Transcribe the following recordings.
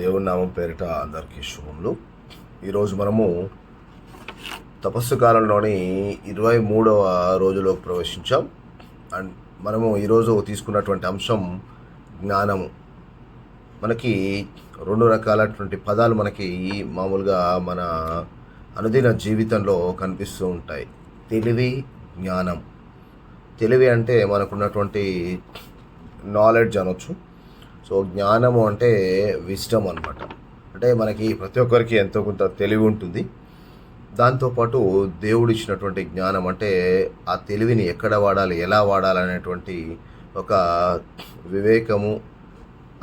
దేవుని నామం పేరిట అందరికీ శుభములు. ఈరోజు మనము తపస్సు కాలంలోని ఇరవై మూడవ రోజులోకి ప్రవేశించాం. అండ్ మనము ఈరోజు తీసుకున్నటువంటి అంశం జ్ఞానము. మనకి రెండు రకాలైనటువంటి పదాలు మనకి మామూలుగా మన అనుదిన జీవితంలో కనిపిస్తూ ఉంటాయి. తెలివి జ్ఞానం. తెలివి అంటే మనకున్నటువంటి నాలెడ్జ్ అనొచ్చు. సో జ్ఞానము అంటే విజ్డమ్ అనమాట అంటే మనకి ప్రతి ఒక్కరికి ఎంతో కొంత తెలివి ఉంటుంది. దాంతోపాటు దేవుడు ఇచ్చినటువంటి జ్ఞానం అంటే ఆ తెలివిని ఎక్కడ వాడాలి ఎలా వాడాలి అనేటువంటి ఒక వివేకము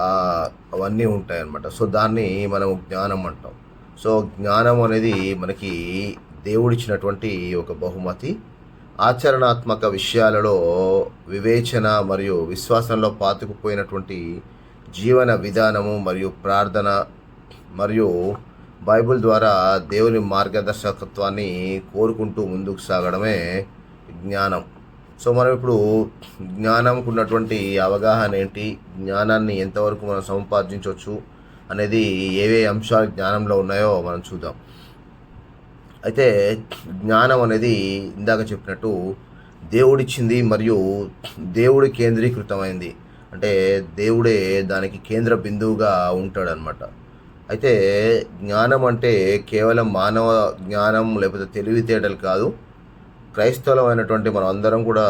అవన్నీ ఉంటాయన్నమాట సో దాన్ని మనం జ్ఞానం అంటాం. సో జ్ఞానం అనేది మనకి దేవుడిచ్చినటువంటి ఒక బహుమతి. ఆచరణాత్మక విషయాలలో వివేచన మరియు విశ్వాసంలో పాతుకుపోయినటువంటి జీవన విధానము మరియు ప్రార్థన మరియు బైబిల్ ద్వారా దేవుని మార్గదర్శకత్వాన్ని కోరుకుంటూ ముందుకు సాగడమే జ్ఞానం. సో మనం ఇప్పుడు జ్ఞానంకు ఉన్నటువంటి అవగాహన ఏంటి? జ్ఞానాన్ని ఎంతవరకు మనం సంపాదించవచ్చు అనేది ఏవే అంశాలు జ్ఞానంలో ఉన్నాయో మనం చూద్దాం. అయితే జ్ఞానం అనేది ఇందాక చెప్పినట్టు దేవుడిచ్చింది మరియు దేవుడి కేంద్రీకృతమైంది. అంటే దేవుడే దానికి కేంద్ర బిందువుగా ఉంటాడనమాట. అయితే జ్ఞానం అంటే కేవలం మానవ జ్ఞానం లేకపోతే తెలివితేటలు కాదు. క్రైస్తవులమైనటువంటి మనం అందరం కూడా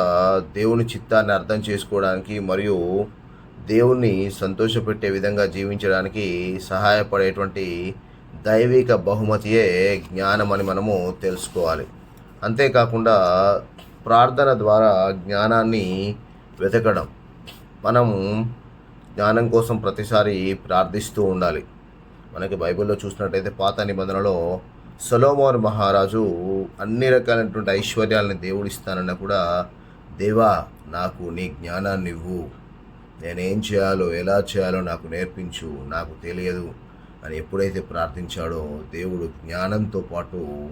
దేవుని చిత్తాన్ని అర్థం చేసుకోవడానికి మరియు దేవుణ్ణి సంతోషపెట్టే విధంగా జీవించడానికి సహాయపడేటువంటి దైవిక బహుమతియే జ్ఞానం అని మనము తెలుసుకోవాలి. అంతేకాకుండా ప్రార్థన ద్వారా జ్ఞానాన్ని వెతకడం. మనము జ్ఞానం కోసం ప్రతిసారి ప్రార్థిస్తూ ఉండాలి. మనకి బైబిల్లో చూసినట్టయితే పాత నిబంధనలో సొలోమోన్ మహారాజు అన్ని రకాలైనటువంటి ఐశ్వర్యాలను దేవుడిస్తానన్నా కూడా దేవా నాకు నీ జ్ఞానాన్ని ఇవ్వు. నేనేం చేయాలో ఎలా చేయాలో నాకు నేర్పించు. నాకు తెలియదు. అని ఎప్పుడైతే ప్రార్థించాడో దేవుడు జ్ఞానంతో పాటు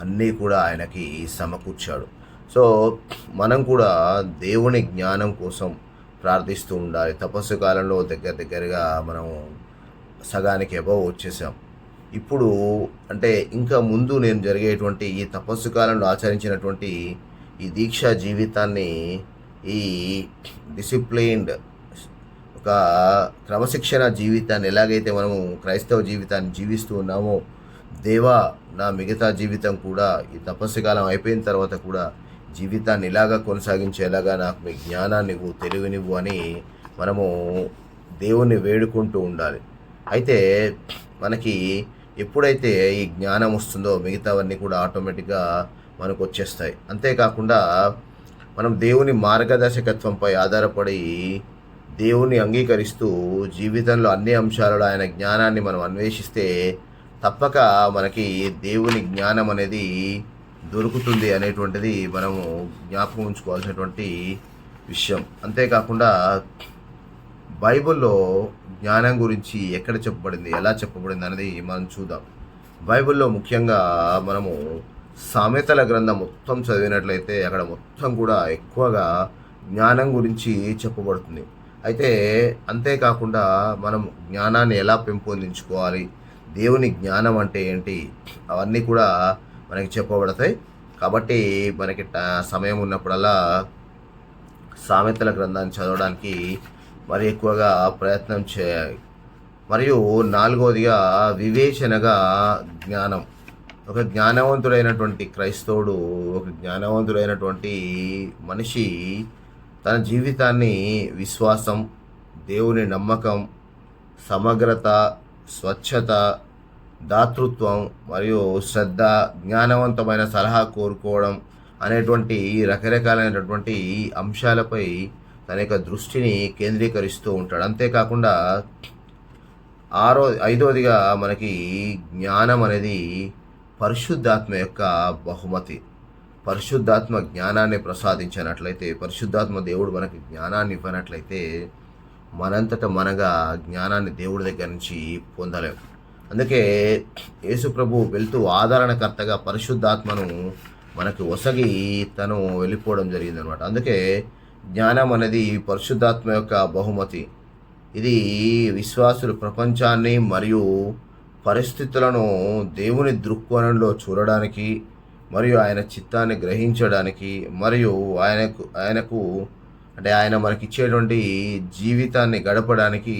అన్నీ కూడా ఆయనకి సమకూర్చాడు. సో మనం కూడా దేవుని జ్ఞానం కోసం ప్రార్థిస్తూ ఉండాలి. తపస్సు కాలంలో దగ్గర దగ్గరగా మనం సగానికి అబవ్ వచ్చేసాం. ఇప్పుడు అంటే ఇంకా ముందు నేను జరిగేటువంటి ఈ తపస్సు కాలంలో ఆచరించినటువంటి ఈ దీక్షా జీవితాన్ని ఈ డిసిప్లైన్డ్ ఒక క్రమశిక్షణ జీవితాన్ని ఎలాగైతే మనము క్రైస్తవ జీవితాన్ని జీవిస్తూ ఉన్నామో దేవా నా మిగతా జీవితం కూడా ఈ తపస్సు కాలం అయిపోయిన తర్వాత కూడా జీవితాన్ని ఇలాగా కొనసాగించేలాగా నాకు మీ జ్ఞానాన్ని తెలివినివ్వు అని మనము దేవుణ్ణి వేడుకుంటూ ఉండాలి. అయితే మనకి ఎప్పుడైతే ఈ జ్ఞానం వస్తుందో మిగతావన్నీ కూడా ఆటోమేటిక్గా మనకు వచ్చేస్తాయి. అంతేకాకుండా మనం దేవుని మార్గదర్శకత్వంపై ఆధారపడి దేవుని అంగీకరిస్తూ జీవితంలో అన్ని అంశాలలో ఆయన జ్ఞానాన్ని మనం అన్వేషిస్తే తప్పక మనకి దేవుని జ్ఞానం అనేది దొరుకుతుంది అనేటువంటిది మనము జ్ఞాపకం ఉంచుకోవాల్సినటువంటి విషయం. అంతేకాకుండా బైబిల్లో జ్ఞానం గురించి ఎక్కడ చెప్పబడింది ఎలా చెప్పబడింది అనేది మనం చూద్దాం. బైబిల్లో ముఖ్యంగా మనము సామెతల గ్రంథం మొత్తం చదివినట్లయితే అక్కడ మొత్తం కూడా ఎక్కువగా జ్ఞానం గురించి చెప్పబడుతుంది. అయితే అంతేకాకుండా మనం జ్ఞానాన్ని ఎలా పెంపొందించుకోవాలి దేవుని జ్ఞానం అంటే ఏంటి అవన్నీ కూడా మనకి చెప్పబడతాయి. కాబట్టి మనకి ట- సమయం ఉన్నప్పుడల్లా సామెతల గ్రంథాన్ని చదవడానికి మరి ఎక్కువగా ప్రయత్నం చేయాలి. మరియు నాలుగవదిగా వివేచనగా జ్ఞానం. ఒక జ్ఞానవంతుడైనటువంటి క్రైస్తవుడు ఒక జ్ఞానవంతుడైనటువంటి మనిషి తన జీవితాన్ని విశ్వాసం దేవుని నమ్మకం సమగ్రత స్వచ్ఛత దాతృత్వం మరియు శ్రద్ధ జ్ఞానవంతమైన సలహా కోరుకోవడం అనేటువంటి రకరకాలైనటువంటి అంశాలపై తన యొక్క దృష్టిని కేంద్రీకరిస్తూ ఉంటాడు. అంతేకాకుండా ఆరో ఐదవదిగా మనకి జ్ఞానం అనేది పరిశుద్ధాత్మ యొక్క బహుమతి. పరిశుద్ధాత్మ జ్ఞానాన్ని ప్రసాదించినట్లయితే పరిశుద్ధాత్మ దేవుడు మనకి జ్ఞానాన్ని ఇవ్వనట్లయితే మనంతట మనగా జ్ఞానాన్ని దేవుడి దగ్గర నుంచి పొందలేము అందుకే యేసుప్రభు వెళ్తూ ఆదరణకర్తగా పరిశుద్ధాత్మను మనకు ఒసగి తను వెళ్ళిపోవడం జరిగిందనమాట అందుకే జ్ఞానం అనేది పరిశుద్ధాత్మ యొక్క బహుమతి. ఇది విశ్వాసులు ప్రపంచాన్ని మరియు పరిస్థితులను దేవుని దృక్కోణంలో చూడడానికి మరియు ఆయన చిత్తాన్ని గ్రహించడానికి మరియు ఆయనకు ఆయనకు అంటే ఆయన మనకిచ్చేటువంటి జీవితాన్ని గడపడానికి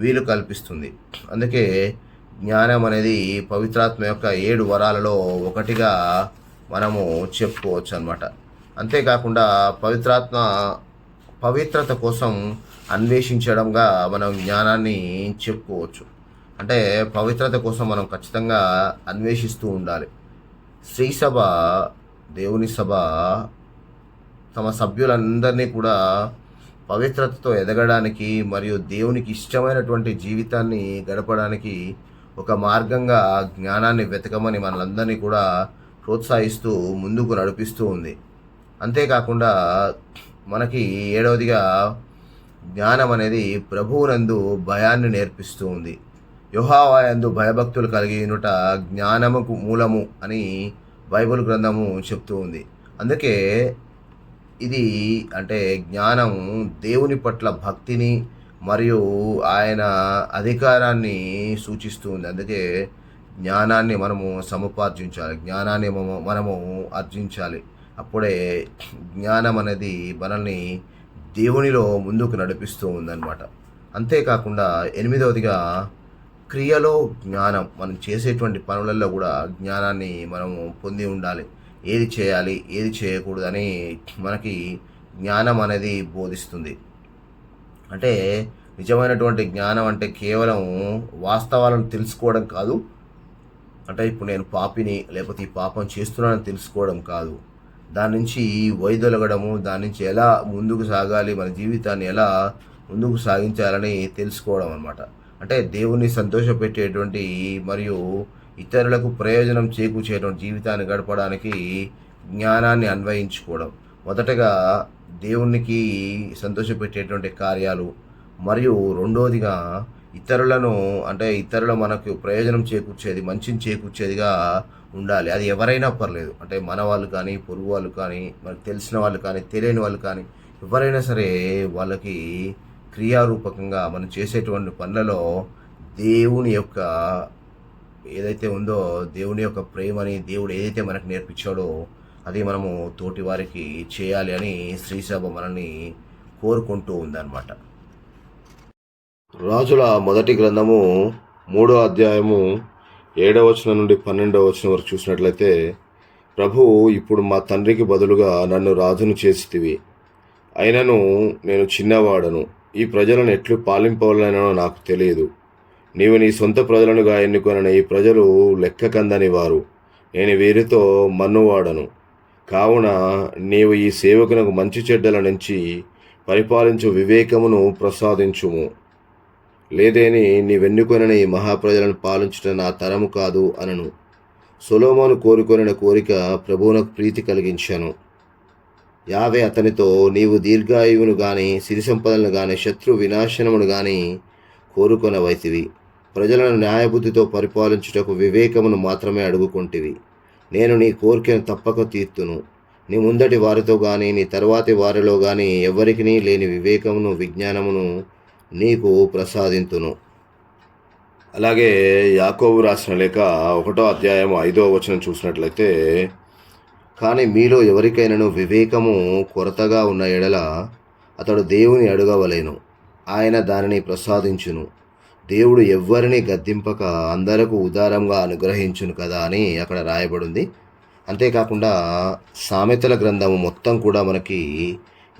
వీలు కల్పిస్తుంది. అందుకే జ్ఞానం అనేది పవిత్రాత్మ యొక్క ఏడు వరాలలో ఒకటిగా మనము చెప్పుకోవచ్చు అనమాట అంతేకాకుండా పవిత్రాత్మ పవిత్రత కోసం అన్వేషించడంగా మనం జ్ఞానాన్ని చెప్పుకోవచ్చు. అంటే పవిత్రత కోసం మనం ఖచ్చితంగా అన్వేషిస్తూ ఉండాలి. స్త్రీ సభ దేవుని సభ తమ సభ్యులందరినీ కూడా పవిత్రతతో ఎదగడానికి మరియు దేవునికి ఇష్టమైనటువంటి జీవితాన్ని గడపడానికి ఒక మార్గంగా జ్ఞానాన్ని వెతకమని మనలందరినీ కూడా ప్రోత్సహిస్తూ ముందుకు నడిపిస్తూ ఉంది. అంతేకాకుండా మనకి ఏడవదిగా జ్ఞానం అనేది ప్రభువునందు భయాన్ని నేర్పిస్తూ ఉంది. యుహావాయందు భయభక్తులు కలిగి ఉన్నట జ్ఞానముకు మూలము అని బైబిల్ గ్రంథము చెప్తూ ఉంది. అందుకే ఇది అంటే జ్ఞానం దేవుని పట్ల భక్తిని మరియు ఆయన అధికారాన్ని సూచిస్తుంది అందుకే జ్ఞానాన్ని మనము సముపార్జించాలి. జ్ఞానాన్ని మనము- మనము ఆర్జించాలి. అప్పుడే జ్ఞానం అనేది మనల్ని దేవునిలో ముందుకు నడిపిస్తూ ఉందన్నమాట. అంతేకాకుండా ఎనిమిదవదిగా క్రియలో జ్ఞానం మనం చేసేటువంటి పనులలో కూడా జ్ఞానాన్ని మనము పొంది ఉండాలి. ఏది చేయాలి ఏది చేయకూడదని మనకి జ్ఞానం అనేది బోధిస్తుంది. అంటే నిజమైనటువంటి జ్ఞానం అంటే కేవలం వాస్తవాలను తెలుసుకోవడం కాదు. అంటే ఇప్పుడు నేను పాపిని లేకపోతే ఈ పాపం చేస్తున్నానని తెలుసుకోవడం కాదు. దాని నుంచి వైదొలగడము దాని నుంచి ఎలా ముందుకు సాగాలి మన జీవితాన్ని ఎలా ముందుకు సాగించాలని తెలుసుకోవడం అనమాట అంటే దేవుణ్ణి సంతోషపెట్టేటువంటి మరియు ఇతరులకు ప్రయోజనం చేకూర్చేటువంటి జీవితాన్ని గడపడానికి జ్ఞానాన్ని అన్వయించుకోవడం. మొదటగా దేవునికి సంతోషపెట్టేటువంటి కార్యాలు మరియు రెండోదిగా ఇతరులను అంటే ఇతరుల మనకు ప్రయోజనం చేకూర్చేది మంచిని చేకూర్చేదిగా ఉండాలి. అది ఎవరైనా పర్లేదు. అంటే మన వాళ్ళు కానీ పొరుగు వాళ్ళు కానీ మనకు తెలిసిన వాళ్ళు కానీ తెలియని వాళ్ళు కానీ ఎవరైనా సరే వాళ్ళకి క్రియారూపకంగా మనం చేసేటువంటి పనులలో దేవుని యొక్క ఏదైతే ఉందో దేవుని యొక్క ప్రేమని దేవుడు ఏదైతే మనకు నేర్పించాడో అది మనము తోటి వారికి చేయాలి అని శ్రీసభ మనల్ని కోరుకుంటూ ఉందన్నమాట. రాజుల మొదటి గ్రంథము మూడో అధ్యాయము ఏడవ వచనం నుండి పన్నెండవ వచనం వరకు చూసినట్లయితే ప్రభు ఇప్పుడు మా తండ్రికి బదులుగా నన్ను రాజును చేసితివి. అయినను నేను చిన్నవాడను. ఈ ప్రజలను ఎట్లు పాలింపవలనో నాకు తెలియదు. నీవు నీ సొంత ప్రజలనుగా ఎన్నుకొనిన ఈ ప్రజలు లెక్క కందని వారు నేను వీరితో మన్నువాడను. కావున నీవు ఈ సేవకునకు మంచి చెడ్డల నుంచి పరిపాలించు వివేకమును ప్రసాదించుము. లేదేని నీవెన్నుకొనిన ఈ మహాప్రజలను పాలించుట నా తరము కాదు అనను. సొలోమోను కోరుకొనిన కోరిక ప్రభువునకు ప్రీతి కలిగించాను. యావే అతనితో నీవు దీర్ఘాయువును గాని సిరి సంపదలను గాని శత్రు వినాశనమును గాని కోరుకొనవైతివి. ప్రజలను న్యాయబుద్ధితో పరిపాలించుటకు వివేకమును మాత్రమే అడుగుకొంటివి. నేను నీ కోరికను తప్పక తీర్తును. నీ ముందటి వారితో కానీ నీ తరువాతి వారిలో కానీ ఎవరికి లేని వివేకమును విజ్ఞానమును నీకు ప్రసాదింతును. అలాగే యాకోబు రాసిన లేక ఒకటో అధ్యాయం ఐదో వచనం చూసినట్లయితే కానీ మీలో ఎవరికైనాను వివేకము కొరతగా ఉన్న ఎడల అతడు దేవుని అడగవలేను. ఆయన దానిని ప్రసాదించును. దేవుడు ఎవ్వరిని గద్దింపక అందరకు ఉదారంగా అనుగ్రహించును కదా అని అక్కడ రాయబడింది. అంతేకాకుండా సామెతల గ్రంథము మొత్తం కూడా మనకి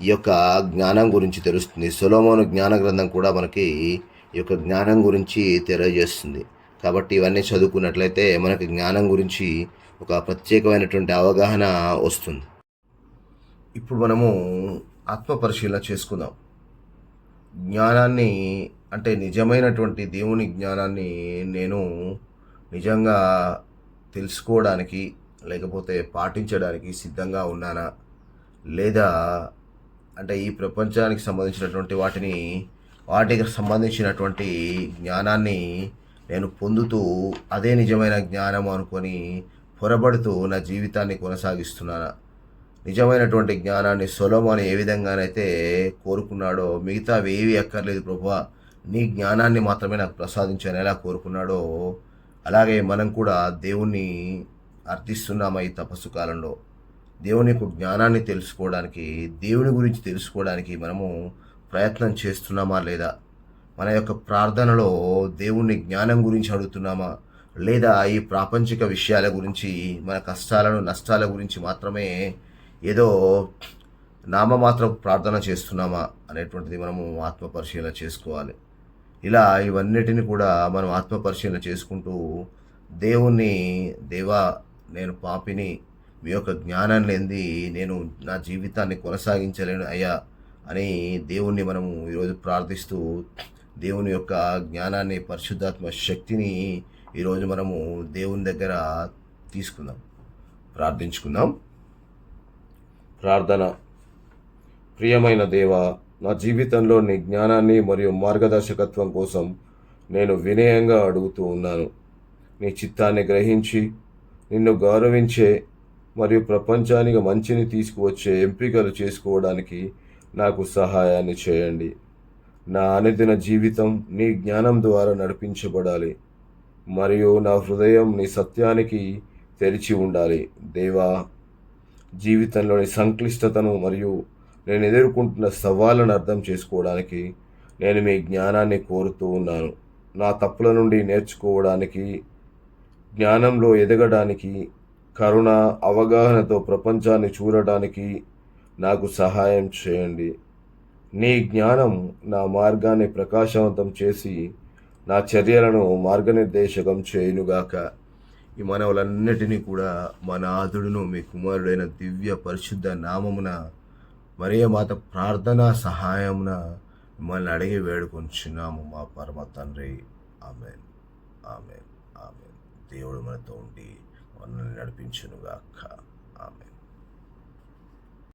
ఈ యొక్క జ్ఞానం గురించి తెలుస్తుంది. సులోమోను జ్ఞాన గ్రంథం కూడా మనకి ఈ యొక్క జ్ఞానం గురించి తెలియజేస్తుంది. కాబట్టి ఇవన్నీ చదువుకున్నట్లయితే మనకి జ్ఞానం గురించి ఒక ప్రత్యేకమైనటువంటి అవగాహన వస్తుంది. ఇప్పుడు మనము ఆత్మ పరిశీలన చేసుకుందాం. జ్ఞానాన్ని అంటే నిజమైనటువంటి దేవుని జ్ఞానాన్ని నేను నిజంగా తెలుసుకోవడానికి లేకపోతే పాటించడానికి సిద్ధంగా ఉన్నానా? లేదా అంటే ఈ ప్రపంచానికి సంబంధించినటువంటి వాటిని వాటికి సంబంధించినటువంటి జ్ఞానాన్ని నేను పొందుతూ అదే నిజమైన జ్ఞానం అనుకొని పొరబడుతూ నా జీవితాన్ని కొనసాగిస్తున్నానా? నిజమైనటువంటి జ్ఞానాన్ని సొలోమోను ఏ విధంగానైతే కోరుకున్నాడో మిగతా ఏవి అక్కర్లేదు ప్రభువా. నీ జ్ఞానాన్ని మాత్రమే నాకు ప్రసాదించని ఎలా కోరుకున్నాడో అలాగే మనం కూడా దేవుణ్ణి అర్థిస్తున్నామా ఈ తపస్సు కాలంలో? దేవుని యొక్క జ్ఞానాన్ని తెలుసుకోవడానికి దేవుని గురించి తెలుసుకోవడానికి మనము ప్రయత్నం చేస్తున్నామా లేదా? మన యొక్క ప్రార్థనలో దేవుణ్ణి జ్ఞానం గురించి అడుగుతున్నామా? లేదా ఈ ప్రాపంచిక విషయాల గురించి మన కష్టాలను నష్టాల గురించి మాత్రమే ఏదో నామమాత్రం ప్రార్థన చేస్తున్నామా అనేటువంటిది మనము ఆత్మ పరిశీలన చేసుకోవాలి. ఇలా ఇవన్నిటిని కూడా మనం ఆత్మపరిశీలన చేసుకుంటూ దేవుణ్ణి దేవా నేను పాపిని మీ యొక్క జ్ఞానం లేనిది నేను నా జీవితాన్ని కొనసాగించలేను అయ్యా అని దేవుణ్ణి మనము ఈరోజు ప్రార్థిస్తూ దేవుని యొక్క జ్ఞానాన్ని పరిశుద్ధాత్మ శక్తిని ఈరోజు మనము దేవుని దగ్గర తీసుకుందాం. ప్రార్థించుకుందాం. ప్రార్థన. ప్రియమైన దేవ నా జీవితంలో నీ జ్ఞానాన్ని మరియు మార్గదర్శకత్వం కోసం నేను వినయంగా అడుగుతూ ఉన్నాను. నీ చిత్తాన్ని గ్రహించి నిన్ను గౌరవించే మరియు ప్రపంచానికి మంచిని తీసుకువచ్చే ఎంపికలు చేసుకోవడానికి నాకు సహాయాన్ని చేయండి. నా అనుదిన జీవితం నీ జ్ఞానం ద్వారా నడిపించబడాలి మరియు నా హృదయం నీ సత్యానికి తెరిచి ఉండాలి. దేవా జీవితంలోని సంక్లిష్టతను మరియు నేను ఎదుర్కొంటున్న సవాళ్ళను అర్థం చేసుకోవడానికి నేను మీ జ్ఞానాన్ని కోరుతూ ఉన్నాను. నా తప్పుల నుండి నేర్చుకోవడానికి జ్ఞానంలో ఎదగడానికి కరుణ అవగాహనతో ప్రపంచాన్ని చూడడానికి నాకు సహాయం చేయండి. నీ జ్ఞానం నా మార్గాన్ని ప్రకాశవంతం చేసి నా చర్యలను మార్గనిర్దేశకం చేయునుగాక. ఈ మనవులన్నిటినీ కూడా మా నాథుడును మీ కుమారుడైన దివ్య పరిశుద్ధ నామమున మరియ మాత ప్రార్థన సహాయమున మిమ్మల్ని అడిగి వేడుకొంచున్నాము మా పరమ తండ్రి. ఆమె ఆమె ఆమె దేవుడు మనతో ఉండి మనల్ని నడిపించునుగాక.